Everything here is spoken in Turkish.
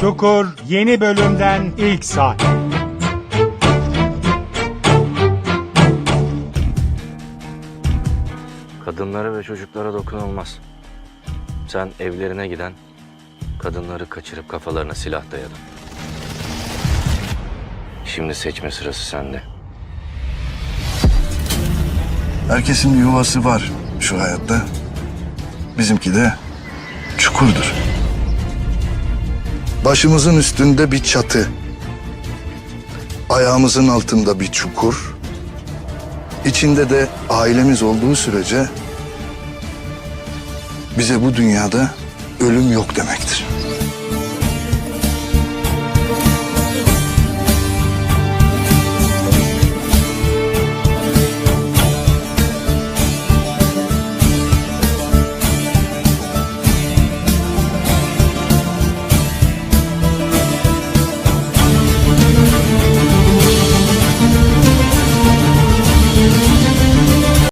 Çukur yeni bölümden ilk saat. Kadınlara ve çocuklara dokunulmaz. Sen evlerine giden kadınları kaçırıp kafalarına silah dayadın. Şimdi seçme sırası sende. Herkesin bir yuvası var şu hayatta. Bizimki de çukurdur. Başımızın üstünde bir çatı. Ayağımızın altında bir çukur. İçinde de ailemiz olduğu sürece bize bu dünyada ölüm yok demektir.